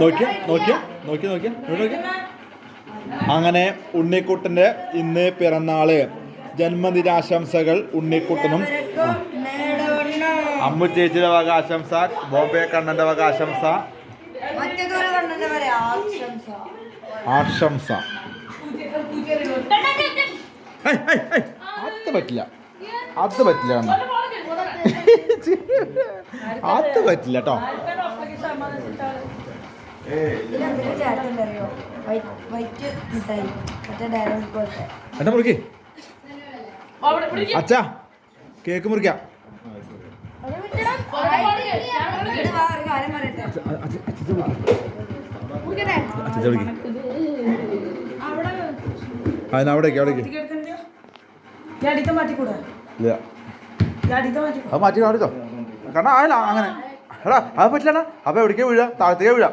നോക്കി അങ്ങനെ ഉണ്ണിക്കുട്ടന്റെ ഇന്ന് പിറന്നാൾ. ജന്മദിനാശംസകൾ ഉണ്ണിക്കുട്ടനും. അമ്മു ചേച്ചിയുടെ വക ആശംസ ബോംബെ കണ്ണന്റെ വക ആശംസ. ആശംസ പറ്റില്ല. അത് പറ്റില്ല. അത് പറ്റില്ല കേട്ടോ മുറുക്കി? അച്ഛാ കേക്ക് മുറിക്കാം. അതിനവിടേക്ക് അവിടേക്ക് മാറ്റിക്കൂടാ? ഇല്ല. അത് മാറ്റി കാണിച്ചോ. കാരണം ആയില്ല അങ്ങനെ. എടാ അത് പറ്റില്ലടാ. അപ്പൊ എവിടേക്കാ വീഴ? താഴത്തേക്ക് വീഴ?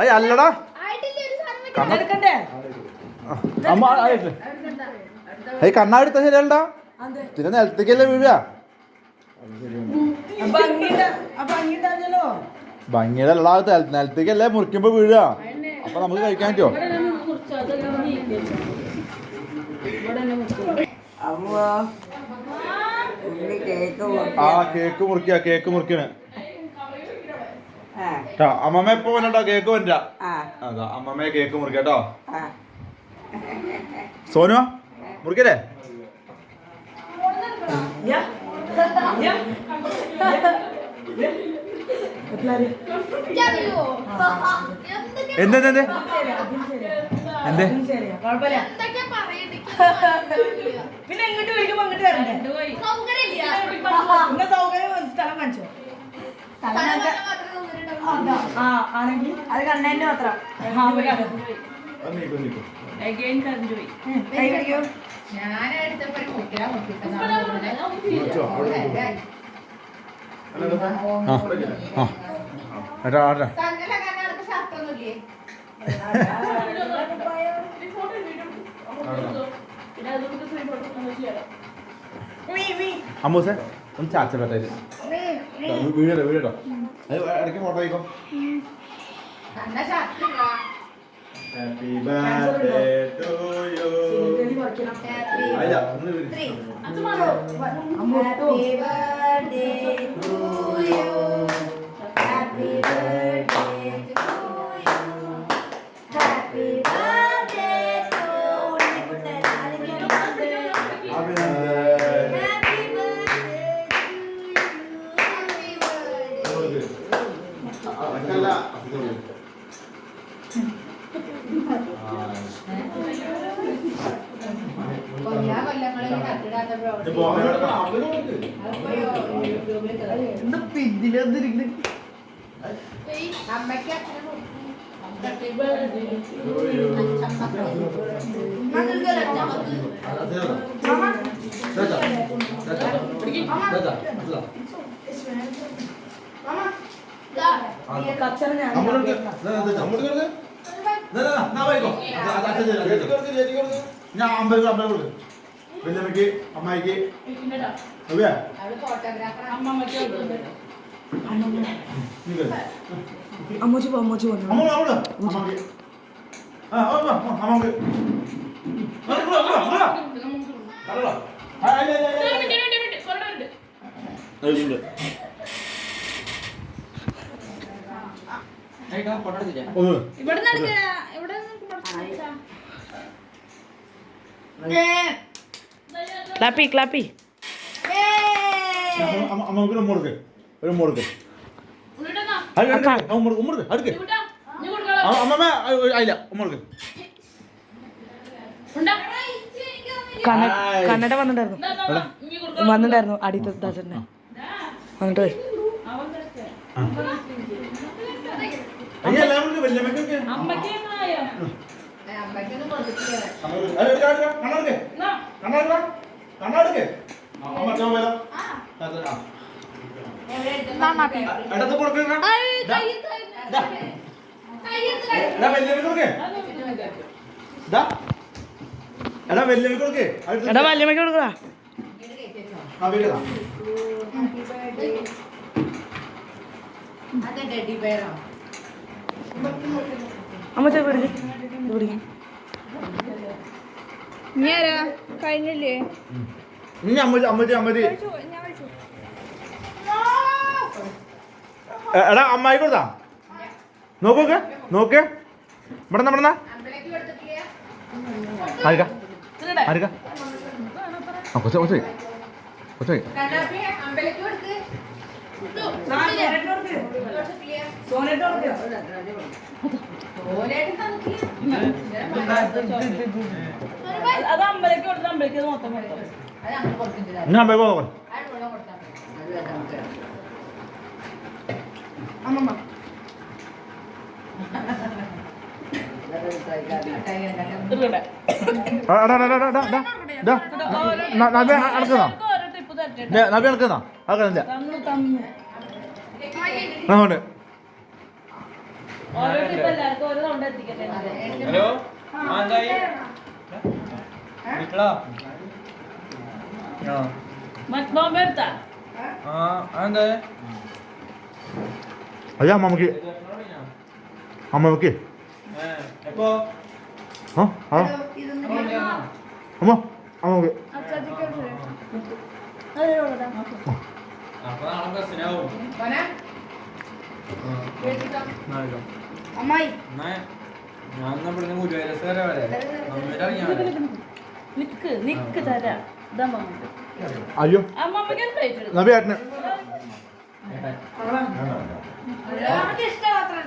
അയ്യ അല്ലടാ. അമ്മ ഏയ് കണ്ണാടിത്ത ശരിയല്ലടാ. പിന്നെ നിലത്തേക്കല്ലേ വീഴുക ഭംഗിയുടെ നിലത്തേക്കല്ലേ മുറിക്കുമ്പോ വീഴുക അപ്പൊ നമുക്ക് കഴിക്കാൻ പറ്റുമോ അമ്മ. ആ കേക്ക് മുറിക്കുക കേക്ക് മുറിക്കണേ. അമ്മമ്മ ഇപ്പൊ വന്നോ കേക്ക് വന്നിട്ടാ അമ്മമ്മ കേക്ക് മുറിക്കട്ടോ സോനു മുറിക്കല്ലേ? യാ യാ. എപ്പോഴാണ് എന്ത് പിന്നെ എങ്ങോട്ട് വിളിക്കുമ്പോ അങ്ങോട്ട് വരണ്ടേ? ഇന്ന സൗകര്യം സ്ഥലം കാണിച്ചോ ആണെങ്കിൽ അത് കണ്ണേന്റെ മാത്രം ആ വരാം കൈ പിടിക്കൂ ആ ആ ഏട്ടാ ഏട്ടാ അമ്മൂസേ ഒന്ന് ചാച്ച പറ്റായി വീഴട്ടോ വീഴട്ടോ. അത് ഇടയ്ക്ക് ഫോട്ടോ ആയിക്കോ ഹാപ്പി ബർത്ത്ഡേ ടു യു അല്ല ഒന്ന് വിളി. Happy birthday to you. Happy to you happy Happy birthday to Unnikuttan. ആരെങ്കിലും ഞാൻ അമ്പത് അമ്പത് കൊടുക്ക് വല്യമ്മയ്ക്ക് അമ്മായിക്ക്. അമ്മൂച്ചി പോ അമ്മൂച്ചി അമ്മയ്ക്ക് ഇവിടെ ഇവിടെ ക്ലാപ്പി ക്ലാപ്പി അമ്മയ്ക്ക് ഉമ്മ കൊടുക്ക് ഒരു ഉമ്മ കൊടുക്ക് അടുക്ക് അമ്മമ്മ ആയില്ല ഉമ്മ കൊടുക്ക് കന്നഡ വന്നിട്ടുണ്ടായിരുന്നു വന്നിട്ടുണ്ടായിരുന്നു അടിത്ത ദാസന്റെ വന്നിട്ട് പോയി. വല്യമ്മക്ക് കണ്ണാടുക്ക്. അമ്മ ഇടത്ത് എടാ കൊടുക്ക്. വല്യമ്മയ്ക്ക് പിടിക്ക്. ഇനി ആരാ കഴിഞ്ഞില്ലേ ഇനി ഞാൻ കഴിച്ചു. എ- എടാ അമ്മായി കൊടുത്താ? നോക്കൊക്കെ നോക്ക്. ഇവിടെ ഇവിടെ ആരിക്ക ആരിക്ക ആ കൊച്ചു കൊച്ചു. കൊച്ചു. അത് അമ്പലക്ക് കൊടുത്ത അമ്പലക്ക് മൊത്തം ഞാൻ അമ്മായി പോകാം അമ്മമ്മ നബി അടക്കുന്നോ നബി അടക്കുന്നോ അടക്കുന്നില്ല ഓരോ ടിപ്പ് എല്ലാവർക്കും ഓരോ സൗണ്ട് എത്തിക്കട്ടെ ഹലോ? മറ്റ് ബോംബെ എടുത്താ? അയ്യോ അമ്മമ്മക്ക്. അമ്മമ്മക്ക്. അമ്മ അമ്മമ്മക്ക്. അപ്പൊ നാളെ ബസ്സിനാവും അമ്മായി. ഞാൻ ഇവിടുന്ന് ഗുരുവായൂരസ് വരെ. നിക്ക് നിക്ക് തരാ. അയ്യോ. അമ്മമ്മക്ക് പ്ലേറ്റ് എടുക്കും നബി ഏട്ടന്. നമുക്ക് ഇഷ്ടം മാത്രം